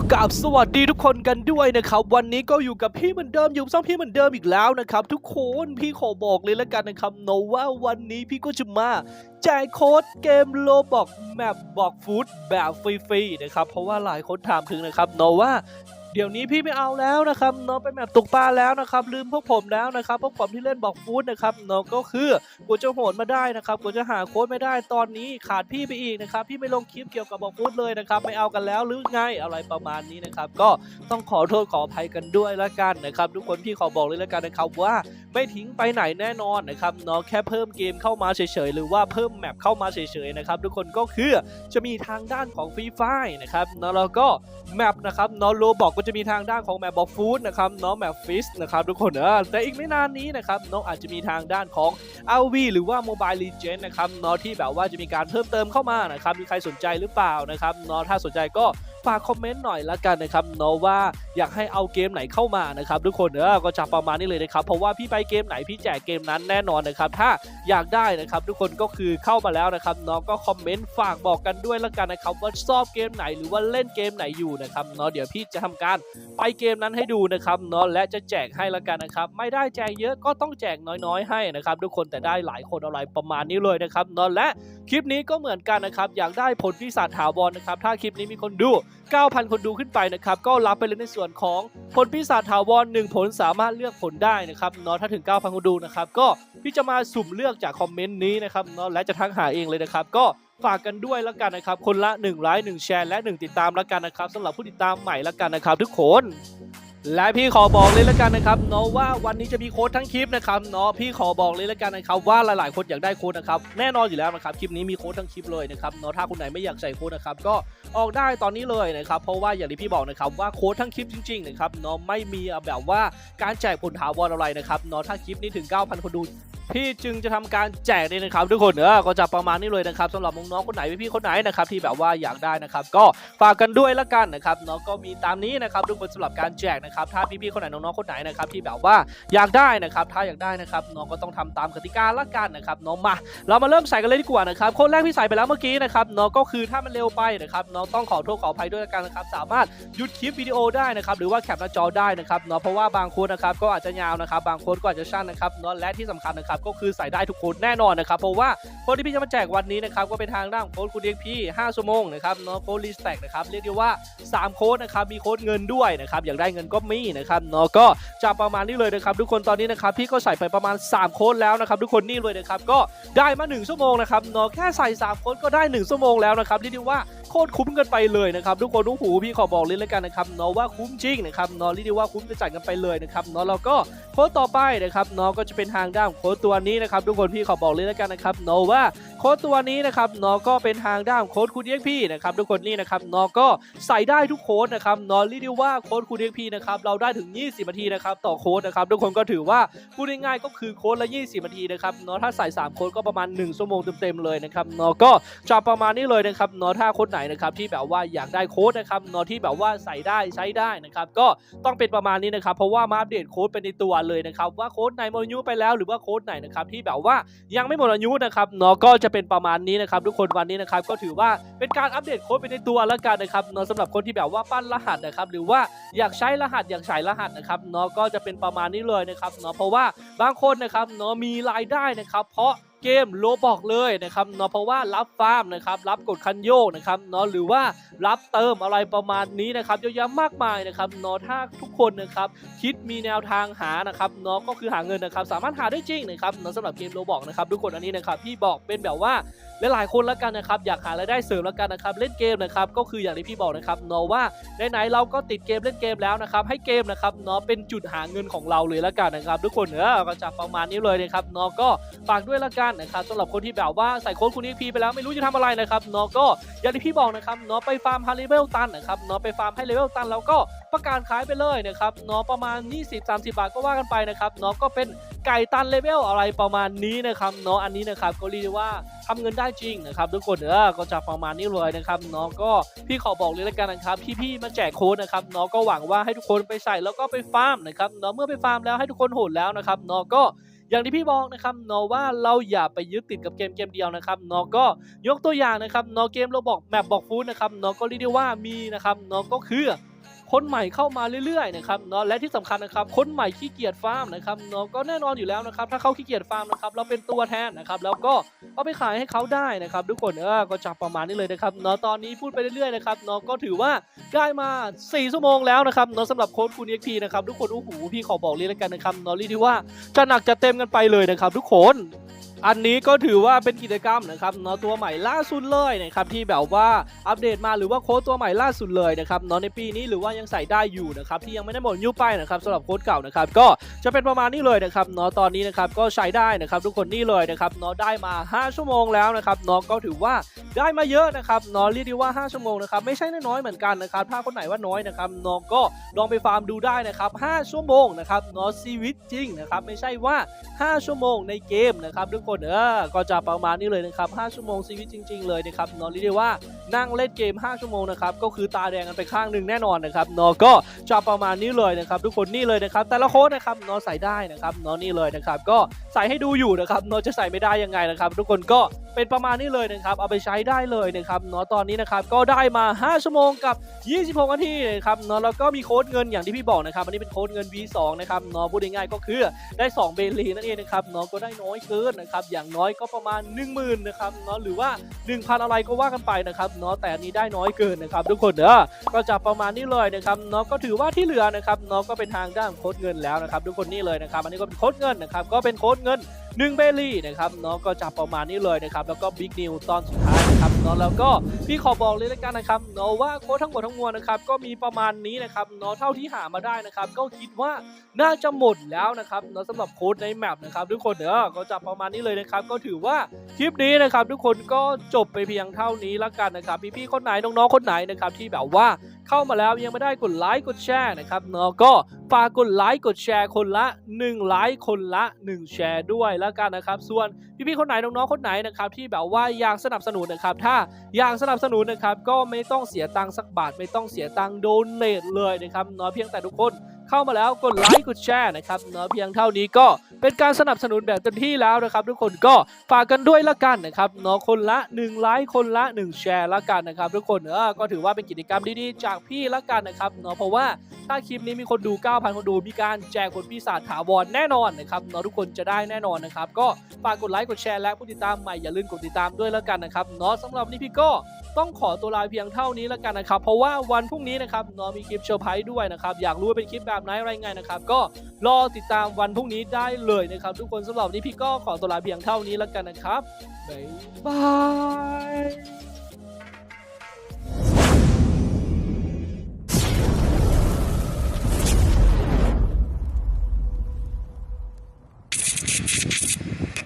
กับสวัสดีทุกคนกันด้วยนะครับ วันนี้ก็อยู่กับพี่เหมือนเดิมอยู่ซ่องพี่เหมือนเดิมอีกแล้วนะครับ ทุกคนพี่ขอบอกเลยแล้วกันนะครับโนว่าวันนี้พี่ก็จะมาแจกโค้ดเกมโลบอกแมปบอกฟูดแบบฟรีๆนะครับเพราะว่าหลายคนถามถึงนะครับโนว่า เดี๋ยวนี้พี่ไม่เอาแล้วนะครับโนไปแมปตกปลาแล้วนะครับลืมพวกผมแล้วนะครับพวกผมที่เล่นบอกฟู้ดนะครับโนก็คือกูจะโหนมาได้นะครับกูจะหาโค้ดไม่ได้ตอนนี้ขาดพี่ไปอีกนะครับพี่ไม่ลงคลิปเกี่ยวกับบอกฟูดเลยนะครับไม่เอากันแล้วหรือไงอะไรประมาณนี้นะครับก็ต้องขอโทษขออภัยกันด้วยละกันนะครับทุกคนพี่ขอบอกเลยละกันนะครับว่า ไม่ทิ้งไปไหนแน่นอนนะครับเนาะแค่เพิ่มเกมเข้ามาเฉยๆ หรือว่าเพิ่มแมปเข้ามาเฉยๆนะครับทุกคนก็คือจะมีทางด้านของฟรีไฟนะครับเนาะแล้วก็แมปนะครับเนาะโลบอกก็จะมีทางด้านของแมปบอกฟู้ดนะครับเนาะแมปฟิสนะครับทุกคนเออแต่อีกไม่นานนี้นะครับเนาะอาจจะมีทางด้านของ RV หรือว่า Mobile Legend นะครับเนาะที่แบบว่าจะมีการเพิ่มเติมเข้ามานะครับมีใครสนใจหรือเปล่านะครับเนาะถ้าสนใจก็ ฝากคอมเมนต์หน่อยละกันนะครับเนาะว่าอยากให้เอาเกมไหนเข้ามานะครับทุกคนเออก็จะประมาณนี้เลยนะครับเพราะว่าพี่ไปเกมไหนพี่แจกเกมนั้นแน่นอนนะครับถ้าอยากได้นะครับทุกคนก็คือเข้ามาแล้วนะครับเนาะก็คอมเมนต์ฝากบอกกันด้วยละกันนะครับว่าชอบเกมไหนหรือว่าเล่นเกมไหนอยู่นะครับเนาะเดี๋ยวพี่จะทำการไปเกมนั้นให้ดูนะครับเนาะและจะแจกให้ละกันนะครับไม่ได้แจกเยอะก็ต้องแจกน้อยๆให้นะครับทุกคนแต่ได้หลายคนอะไรประมาณนี้เลยนะครับเนาะและคลิปนี้ก็เหมือนกันนะครับอยากได้ผลพิศาจถาวรนะครับถ้าคลิปนี้มีคนดู9,000 คนดูขึ้นไปนะครับ ก็รับไปเลยในส่วนของผลพิศาจถาวร1ผลสามารถเลือกผลได้นะครับเนาะถ้าถึง 9,000 คนดูนะครับ ก็พี่จะมาสุ่มเลือกจากคอมเมนต์นี้นะครับเนาะและจะทักหาเองเลยนะครับ ก็ฝากกันด้วยแล้วกันนะครับ คนละ1ไลค์1แชร์และ 1 ติดตามแล้วกันนะครับสำหรับผู้ติดตามใหม่แล้วกันนะครับ ทุกคน และพี่ขอบอกเลยละกันนะครับเนาะว่าวันนี้จะมีโค้ดทั้งคลิปนะครับเนาะพี่ขอบอกเลยละกันนะครับว่าหลายๆคนอยากได้โค้ดนะครับแน่นอนอยู่แล้วนะครับคลิปนี้มีโค้ดทั้งคลิปเลยนะครับเนาะถ้าคนไหนไม่อยากใส่โค้ดนะครับก็ออกได้ตอนนี้เลยนะครับเพราะว่าอย่างที่พี่บอกนะครับว่าโค้ดทั้งคลิปจริงๆนะครับเนาะไม่มีแบบว่าการแจกผลถาวรอะไรนะครับเนาะถ้าคลิปนี้ถึง 9,000 คนดู พี่จึงจะทำการแจกเลยนะครับทุกคนเออก็จะประมาณนี้เลยนะครับสำหรับน้องๆคนไหนพี่คนไหนนะครับที่แบบว่าอยากได้นะครับ ก็ฝากกันด้วยละกันนะครับเนาะก็มีตามนี้นะครับทุกคนสำหรับการแจกนะครับถ้าพี่ๆคนไหนน้องๆคนไหนนะครับที่แบบว่าอยากได้นะครับ ถ้าอยากได้นะครับน้องก็ต้องทำตามกติกาละกันนะครับน้องมา เรามาเริ่มใส่กันเลยดีกว่านะครับคนแรกที่ใส่ไปแล้วเมื่อกี้นะครับเนาะก็คือถ้ามันเร็วไปนะครับเนาะต้องขอโทษขออภัยด้วยละกันนะครับสามารถหยุดคลิปวิดีโอได้นะครับหรือว่าแคปหน้าจอได้นะครับเนาะเพราะว่าบางค้ดนะครับก็อาจจะยาวนะครับบางค้ดก็อาจจะสั้นนะครับเนาะและที่สำคัญนะครับก็คือใส่ได้ทุกโค้ดแน่นอนนะครับเพราะว่าโค้ดที่พี่จะมาแจกวันนี้นะครับก็เป็นทางด้านโค้ดคุณเด็กพี่5ชั่วโมงนะครับเนาะโค้ดรีสแต็กนะครับเรียกได้ว่า 3 โค้ดนะครับมีโค้ดเงินด้วยนะครับอยากได้เงินก็มีนะครับเนาะก็จะประมาณนี้เลยนะครับทุกคนตอนนี้นะครับพี่ก็ใส่ไปประมาณ 3 โค้ดแล้วนะครับทุกคนนี่เลยนะครับก็ได้มา 1 ชั่วโมงนะครับเนาะแค่ใส่ 3 โค้ดก็ได้ 1 ชั่วโมงแล้วนะครับเรียกได้ว่า โคตรคุ้มกันไปเลยนะครับทุกคนทุกหูพี่ขอบอกเลยแล้วกันนะครับเนาะว่าคุ้มจริงนะครับเนาะเรียกได้ว่าคุ้มจะจ่ายกันไปเลยนะครับเนาะแล้วก็โค้ดต่อไปนะครับเนาะก็จะเป็นทางด้านของโค้ดตัวนี้นะครับทุกคนพี่ขอบอกเลยแล้วกันนะครับเนาะว่า ค้ดตัวนี้นะครับเนาะก็เป็นทางด้านโค้ดคุณเอ็กพี่นะครับทุกคนนี่นะครับเนาะก็ใส่ได้ทุกโค้ดนะครับเนาะรีด้ว่าโค้ดคุณเอ็กพี่นะครับเราได้ถึง 20นาทีนะครับต่อโค้ดนะครับทุกคนก็ถือว่าพูดง่ายๆก็คือโค้ดละ 20นาทีนะครับเนาะถ้าใส่3โค้ดก็ประมาณ1ชั่วโมงเต็มๆเลยนะครับเนาะก็จะประมาณนี้เลยนะครับเนาะถ้าโค้ดไหนนะครับที่แบบว่าอยากได้โค้ดนะครับเนาะที่แบบว่าใส่ได้ใช้ได้นะครับก็ต้องเป็นประมาณนี้นะครับเพราะว่ามาอัปเดตโค้ดเป็นในตัวเลยนะครับว่าโค้ดไหนหมดอายุไปแล้วหรือว่าโค้ดไหนนะครับที่แบบว่ายังไม่หมดอายุนะครับเนาะก็จะเป็นประมาณนี้นะครับทุกคนวันนี้นะครับก็ถือว่าเป็นการอัปเดตโค้ดเป็นในตัวแล้วกันนะครับเนาะสำหรับคนที่แบบว่าปั้นรหัสนะครับหรือว่าอยากใช้รหัสอยากใช้รหัสนะครับเนาะก็จะเป็นประมาณนี้เลยนะครับเนาะเพราะว่าบางคนนะครับเนาะมีรายได้นะครับ เพราะ เกมโลบอกเลยนะครับเนาะเพราะว่ารับฟาร์มนะครับรับกดคันโยกนะครับเนาะหรือว่ารับเติมอะไรประมาณนี้นะครับเยอะแยะมากมายนะครับเนาะถ้าทุกคนนะครับคิดมีแนวทางหานะครับเนาะก็คือหาเงินนะครับสามารถหาได้จริงนะครับเนาะสำหรับเกมโลบอกนะครับทุกคนอันนี้นะครับพี่บอกเป็นแบบว่า หลายๆคนแล้วกันนะครับอยากหารายได้เสริมแล้วกันนะครับเล่นเกมนะครับก็คืออย่างที่พี่บอกนะครับเนาะว่าไหนๆเราก็ติดเกมเล่นเกมแล้วนะครับให้เกมนะครับเนาะเป็นจุดหาเงินของเราเลยแล้วกันนะครับทุกคนเออก็จะประมาณนี้เลยนะครับเนาะก็ฝากด้วยละกันนะครับสำหรับคนที่แบบว่าใส่โค้ดคุณ XP ไปแล้วไม่รู้จะทำอะไรนะครับเนาะก็อย่างที่พี่บอกนะครับเนาะไปฟาร์มฮาเลเวลตันนะครับเนาะไปฟาร์มให้เลเวลตันแล้วก็ประกาศขายไปเลยนะครับเนาะประมาณ 20-30 บาทก็ว่ากันไปนะครับเนาะก็เป็น ไก่ตันเลเวลอะไรประมาณนี้นะครับเนาะอันนี้นะครับก็เรียกว่าทำเงินได้จริงนะครับทุกคนเออก็จะประมาณนี้เลยนะครับเนาะก็พี่ขอบอกเลยละกันนะครับที่พี่มาแจกโค้ดนะครับเนาะก็หวังว่าให้ทุกคนไปใส่แล้วก็ไปฟาร์มนะครับเนาะเมื่อไปฟาร์มแล้วให้ทุกคนโหดแล้วนะครับเนาะก็อย่างที่พี่บอกนะครับเนาะว่าเราอย่าไปยึดติดกับเกมเกมเดียวนะครับเนาะก็ยกตัวอย่างนะครับเนาะเกมเราบอกแมปบอกฟูดนะครับเนาะก็เรียกได้ว่ามีนะครับเนาะก็คือ คนใหม่เข้ามาเรื่อยๆนะครับเนาะและที่สำคัญนะครับคนใหม่ขี้เกียจฟาร์มนะครับเนาะก็แน่นอนอยู่แล้วนะครับถ้าเขาขี้เกียจฟาร์มนะครับเราเป็นตัวแทนนะครับแล้วก็เอาไปขายให้เขาได้นะครับทุกคนเออก็จับประมาณนี้เลยนะครับเนาะตอนนี้พูดไปเรื่อยๆนะครับเนาะก็ถือว่าได้มา 4 ชั่วโมงแล้วนะครับเนาะสำหรับโค้ดคูณ XP นะครับทุกคนโอ้โหพี่ขอบอกเลยแล้วกันนะครับเนาะเรียกได้ว่าจะหนักจะเต็มกันไปเลยนะครับทุกคน อันนี้ก็ถือว่าเป็นกิจกรรมนะครับเนาะตัวใหม่ล่าสุดเลยนะครับที่แบบว่าอัปเดตมาหรือว่าโค้ดตัวใหม่ล่าสุดเลยนะครับเนาะในปีนี้หรือว่ายังใส่ได้อยู่นะครับที่ยังไม่ได้หมดยุไปนะครับสำหรับโค้ดเก่านะครับก็จะเป็นประมาณนี้เลยนะครับเนาะตอนนี้นะครับก็ใช้ได้นะครับทุกคนนี่เลยนะครับเนาะได้มา 5 ชั่วโมงแล้วนะครับเนาะก็ถือว่าได้มาเยอะนะครับเนาะเรียกได้ว่า 5 ชั่วโมงนะครับไม่ใช่น้อยเหมือนกันนะครับถ้าคนไหนว่าน้อยนะครับเนาะก็ลองไปฟาร์มดูได้นะครับ 5 ชั่วโมงนะครับเนาะชีวิตจริงนะครับไม่ใช่ว่า 5 ชั่วโมงในเกมนะครับทุกคนเออก็จะประมาณนี้เลยนะครับ 5 ชั่วโมงชีวิตจริง ๆ เลยนะครับเนอะเรียกได้ว่านั่งเล่นเกม 5 ชั่วโมงนะครับก็คือตาแดงกันไปข้างหนึ่งแน่นอนนะครับเนอะก็จะประมาณนี้เลยนะครับ ทุกคนนี่เลยนะครับแต่ละโค้ดนะครับเนอะใส่ได้นะครับเนอะนี่เลยนะครับก็ใส่ให้ดูอยู่นะครับเนอะจะใส่ไม่ได้ยังไงนะครับ ทุกคนก็เป็นประมาณนี้เลยนะครับเอาไปใช้ได้เลยนะครับเนอะตอนนี้นะครับก็ได้มา 5 ชั่วโมงกับ 26 นาทีนะครับเนอะแล้วก็มีโค้ดเงินอย่างที่พี่บอกนะครับอันนี้เป็นโค้ดเงิน V2 นะครับเนอะพูดง่ายๆก็คือได้ 2 เบลีนั่นเองนะครับเนาะก็ได้น้อยเกินนะครับอย่างน้อยก็ประมาณ 1 0,000นะครับเนาะหรือว่า 1,000 อะไรก็ว่ากันไปนะครับเนาะแต่อันนี้ได้น้อยเกินนะครับทุกคนเด้อก็จะประมาณนี้เลยนะครับเนาะก็ถือว่าที่เหลือนะครับเนาะก็เป็นทางด้านโค้ดเงินแล้วนะครับทุกคนนี่เลยนะครับอันนี้ก็เป็นโค้ดเงินนะครับก็เป็นโค้ดเงิน 1 เบลีนะครับเนาะก็จะประมาณนี้เลยนะครับแล้วก็บิ๊กนิวตอนสุดท้ายนะครับเนาะแล้วก็พี่ขอบอกเลยล้วกันนะครับเนาะว่าโค้ดทั้งหมดทั้งมวลนะครับก็มีประมาณนี้นะครับเนาะเท่าที่หามาได้นะครับก็คิดว่าน่าจะหมดแล้วนะครับเนาะสำหรับโค้ดในแมปนะครับทุกคนเด้อก็จะประมาณนี้เลยนะครับก็ถือว่าคลิปนี้นะครับทุกคนก็จบไปเพียงเท่านี้แล้วกันนะครับพี่ๆคนไหนน้องๆคนไหนนะครับที่แบบว่า เข้ามาแล้วยังไม่ได้กดไลค์กดแชร์นะครับเนาะก็ฝากกดไลค์กดแชร์คนละ1ไลค์คนละ 1 แชร์ด้วยแล้วกันนะครับ ส่วนพี่ๆคนไหนน้องๆคนไหนนะครับที่แบบว่าอยากสนับสนุนนะครับ ถ้าอยากสนับสนุนนะครับก็ไม่ต้องเสียตังค์สักบาท ไม่ต้องเสียตังค์โดเนทเลยนะครับเนาะเพียงแต่ทุกคน เข้ามาแล้วกดไลค์กดแชร์นะครับเนาะเพียงเท่านี้ก็เป็นการสนับสนุนแบบเต็มที่แล้วนะครับทุกคนก็ฝากกันด้วยละกันนะครับเนาะคนละ1ไลค์คนละ 1 แชร์ละกันนะครับทุกคนเออก็ถือว่าเป็นกิจกรรมดีๆจากพี่ละกันนะครับเนาะเพราะว่าถ้าคลิปนี้มีคนดู 9,000 คนดูมีการแจกคนปีศาจถาวรแน่นอนนะครับเนาะทุกคนจะได้แน่นอนนะครับก็ฝากกดไลค์กดแชร์และผู้ติดตามใหม่อย่าลืมกดติดตามด้วยละกันนะครับเนาะสำหรับนี้พี่ก็ต้องขอตัวลาเพียงเท่านี้แล้วกันนะครับเพราะว่าวันพรุ่งนี้นะครับเนาะมีคลิปเซอร์ไพรส์ด้วยนะครับอยากรู้ว่าเป็นคลิปแบบไหนอะไรไงนะครับ ก็รอติดตามวันพรุ่งนี้ได้เลยนะครับ ทุกคนสำหรับวันนี้พี่ก็ขอตัวลาเพียงเท่านี้แล้วกันนะครับบ๊ายบาย